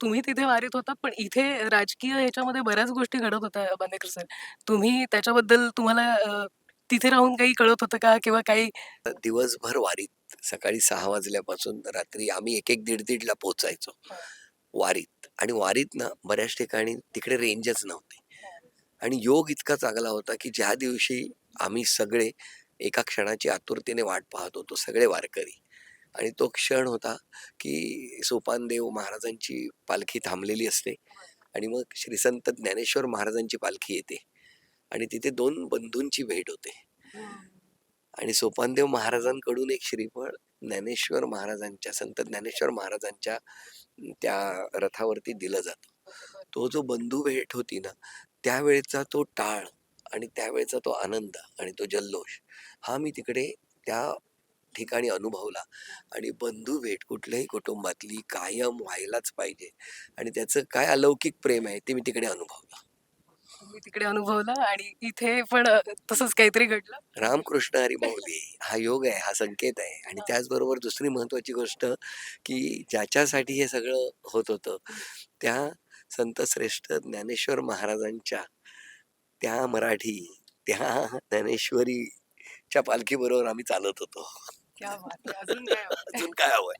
तुम्ही तिथे वारीत होतात, पण इथे राजकीय ह्याच्यामध्ये बऱ्याच गोष्टी घडत होत्या बांदेकर सर. तुम्ही त्याच्याबद्दल तुम्हाला अ, तिथे राहून काही कळत होतं का? किंवा काही दिवसभर वारीत सकाळी सहा वाजल्यापासून रात्री आम्ही एक एक दीड दीडला पोहोचायचो वारीत. आणि वारीत ना बऱ्याच ठिकाणी तिकडे रेंजच नव्हते. आणि योग इतका चांगला होता की ज्या दिवशी आम्ही सगळे एका क्षणाची आतुरतेने वाट पाहत होतो सगळे वारकरी. आणि तो क्षण होता की सोपानदेव महाराजांची पालखी थांबलेली असते आणि मग श्री संत ज्ञानेश्वर महाराजांची पालखी येते आणि तिथे दोन बंधूंची भेट होते. आणि सोपानदेव महाराजांकडून एक श्रीफळ ज्ञानेश्वर महाराजांच्या संत ज्ञानेश्वर महाराजांच्या त्या रथावरती दिलं जातं. तो जो बंधू भेट होती ना त्यावेळेचा तो टाळ आणि त्यावेळेचा तो आनंद आणि तो जल्लोष हा मी तिकडे त्या ठिकाणी अनुभवला. आणि बंधू भेट कुठल्याही कुटुंबातली कायम व्हायलाच पाहिजे. आणि त्याचं काय अलौकिक प्रेम आहे ते मी तिकडे अनुभवलं. तुम्ही तिकडे अनुभवलं आणि इथे पण तसंच काहीतरी घडलं? रामकृष्ण हरी माऊली हा योग आहे हा संकेत आहे. आणि त्याचबरोबर दुसरी महत्वाची गोष्ट की ज्याच्यासाठी हे सगळं होत होतं त्या संत श्रेष्ठ ज्ञानेश्वर महाराजांच्या त्या मराठी त्या ज्ञानेश्वरीच्या पालखीबरोबर आम्ही चालत होतो. क्या बात? अजून काय हवंय